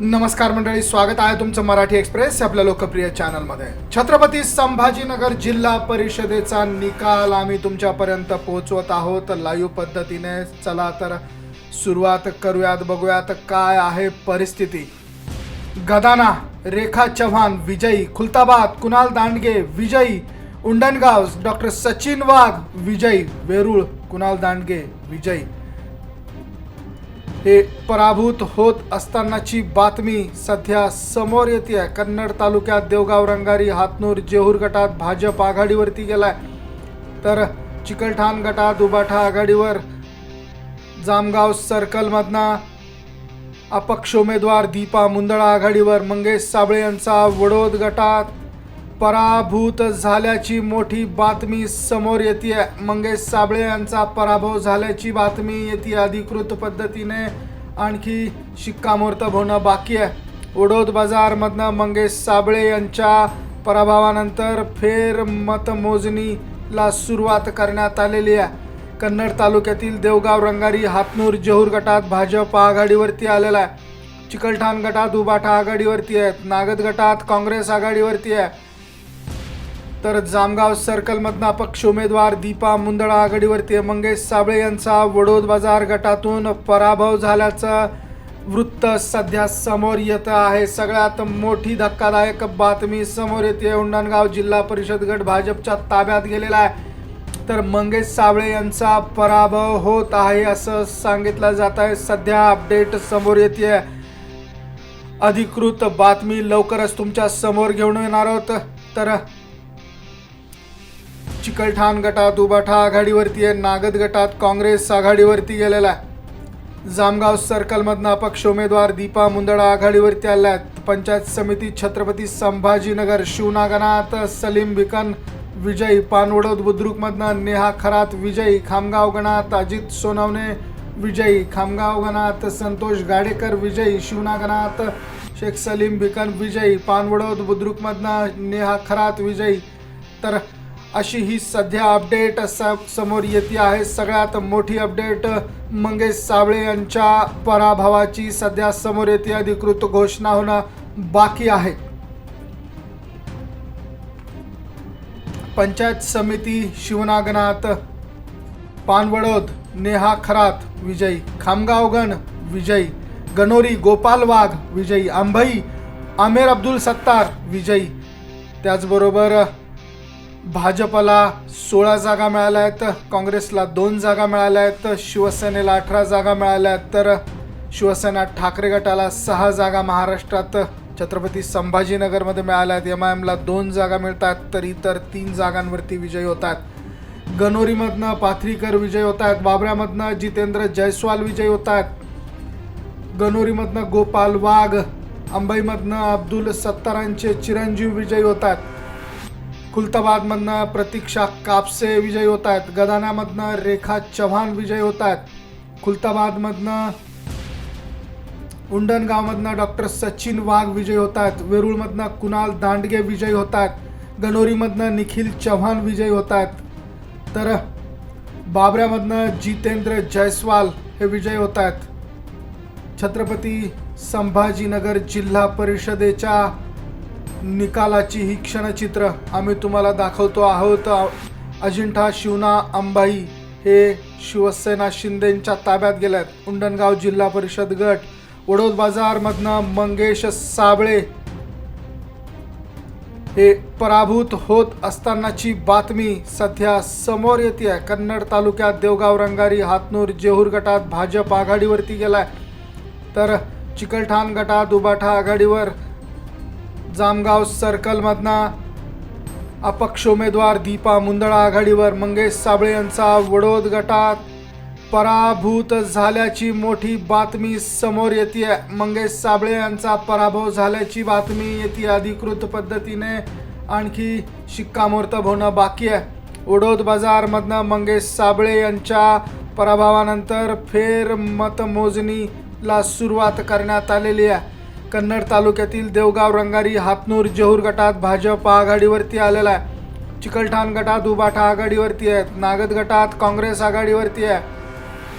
नमस्कार मंडळी स्वागत आहे तुमचं मराठी एक्सप्रेस आपल्या लोकप्रिय चॅनलमध्ये. छत्रपती संभाजीनगर जिल्हा परिषदेचा निकाल आम्ही तुमच्यापर्यंत पोहोचवत आहोत. लाईव्ह पद्धतीने चला तर सुरुवात करूयात बघूयात काय आहे परिस्थिती. गदाना रेखा चव्हाण विजयी खुलताबाद कुणाल दांडगे विजयी उंडणगाव डॉक्टर सचिन वाघ विजयी वेरूळ कुणाल दांडगे विजयी. हे पराभूत होत असतानाची बातमी सध्या समोर येते आहे कन्नड तालुक्यात देवगाव रंगारी हातनूर जेहूर गटात भाजप आघाडीवरती गेला आहे तर चिकलठाण गटात उबाठा आघाडीवर जामगाव सर्कलमधना अपक्ष उमेदवार दीपा मुंदळा आघाडीवर मंगेश साबळे यांचा वडोद गटात पराभूत झाल्याची मोठी बातमी समोर येते मंगेश साबळे यांचा पराभव झाल्याची बातमी येते अधिकृत पद्धतीने. आणखी शिक्कामोर्तब होणं बाकी आहे. उडोद बाजारमधनं मंगेश साबळे यांच्या पराभवानंतर फेर मतमोजणीला सुरुवात करण्यात आलेली आहे. कन्नड तालुक्यातील देवगाव रंगारी हातनूर जहूर गटात भाजप आघाडीवरती आलेला आहे. चिकलठाण गटात उबाठा आघाडीवरती आहेत. नागद गटात काँग्रेस आघाडीवरती आहे. तर जामगाव सर्कलमधनं अपक्ष उमेदवार दीपा मुंदळा आघाडीवरती मंगेश साबळे यांचा वडोद बाजार गटातून पराभव झाल्याचं वृत्त सध्या समोर येत आहे. सगळ्यात मोठी धक्कादायक बातमी समोर येते. उंडणगाव जिल्हा परिषद गट भाजपच्या ताब्यात गेलेला आहे. तर मंगेश साबळे यांचा पराभव होत आहे असं सांगितलं जात आहे. सध्या अपडेट समोर येते. अधिकृत बातमी लवकरच तुमच्यासमोर घेऊन येणार आहोत. तर चिकलठाण गटात उबाठा आघाडीवरती आहे. नागद गटात काँग्रेस आघाडीवरती गेलेला आहे. जामगाव सर्कलमधनं अपक्ष उमेदवार दीपा मुंदडा आघाडीवरती आल्या आहेत पंचायत समिती छत्रपती संभाजीनगर शिवनागनात सलीम भिकन विजयी पानवडोद बुद्रुकमधनं नेहा खरात विजयी खामगाव गणात अजित सोनवणे विजयी खामगाव गणात संतोष गाडेकर विजयी शिवनागनात शेख सलीम भिकन विजयी पानवडोद बुद्रुकमधनं नेहा खरात विजयी तर अशी ही सध्या अपडेट स समोर येते आहे. सगळ्यात मोठी अपडेट मंगेश साबळे यांच्या पराभवाची सध्या समोर येते. अधिकृत घोषणा होणं बाकी आहे. पंचायत समिती शिवनागनाथ पानवडोद नेहा खरात विजयी खामगावगण विजयी गणोरी गोपाल वाघ विजयी आंभई आमेर अब्दुल सत्तार विजयी. त्याचबरोबर भाजपला सोळा जागा मिळाल्या आहेत काँग्रेसला दोन जागा मिळाल्या आहेत शिवसेनेला अठरा जागा मिळाल्या आहेत तर शिवसेना ठाकरे गटाला सहा जागा महाराष्ट्रात छत्रपती संभाजीनगरमध्ये मिळाल्या आहेत एम आय एमला दोन जागा मिळतात तर इतर तीन जागांवरती विजयी होत आहेत गणोरीमधनं पाथरीकर विजय होत आहेत बाबऱ्यामधनं जितेंद्र जयस्वाल विजयी होत आहेत गणोरीमधनं गोपाल वाघ अंबईमधनं अब्दुल सत्तारांचे चिरंजीव विजयी होत आहेत खुलताबादमधनं प्रतीक्षा कापसे विजयी होत आहेत. गदानामधनं रेखा चव्हाण विजयी होत आहेत. खुलताबादमधनं उंडणगावमधनं डॉक्टर सचिन वाघ विजयी होत आहेत. वेरूळमधनं कुणाल दांडगे विजयी होत आहेत. गणोरीमधनं निखिल चव्हाण विजयी होत आहेत. तर बाबऱ्यामधनं जितेंद्र जयस्वाल हे विजयी होत आहेत. छत्रपती संभाजीनगर जिल्हा परिषदेच्या निकालाची ही क्षणचित्र आम्ही तुम्हाला दाखवतो आहोत. अजिंठा शिवना अंबाई हे शिवसेना शिंदेंच्या ताब्यात गेल्यात. उंडणगाव जिल्हा परिषद गट वडोद बाजारमधनं मंगेश साबळे हे पराभूत होत असतानाची बातमी सध्या समोर येते कन्नड तालुक्यात देवगाव रंगारी हातनूर जेहूर गटात भाजप आघाडीवरती गेलाय. तर चिकलठाण गटात उबाठा आघाडीवर जामगाव सर्कलमधनं अपक्ष उमेदवार दीपा मुंदळा आघाडीवर. मंगेश साबळे यांचा वडोद गटात पराभूत झाल्याची मोठी बातमी समोर येते मंगेश साबळे यांचा पराभव झाल्याची बातमी येते अधिकृत पद्धतीने. आणखी शिक्कामोर्तब होणं बाकी आहे. वडोद बाजारमधनं मंगेश साबळे यांच्या पराभवानंतर फेर मतमोजणीला सुरुवात करण्यात आलेली आहे. कन्नड तालुक्यातील देवगाव रंगारी हातनूर जेहूर गटात भाजप आघाडीवरती आलेला आहे. चिकलठाण गटात उबाठा आघाडीवरती आहेत. नागद गटात काँग्रेस आघाडीवरती आहे.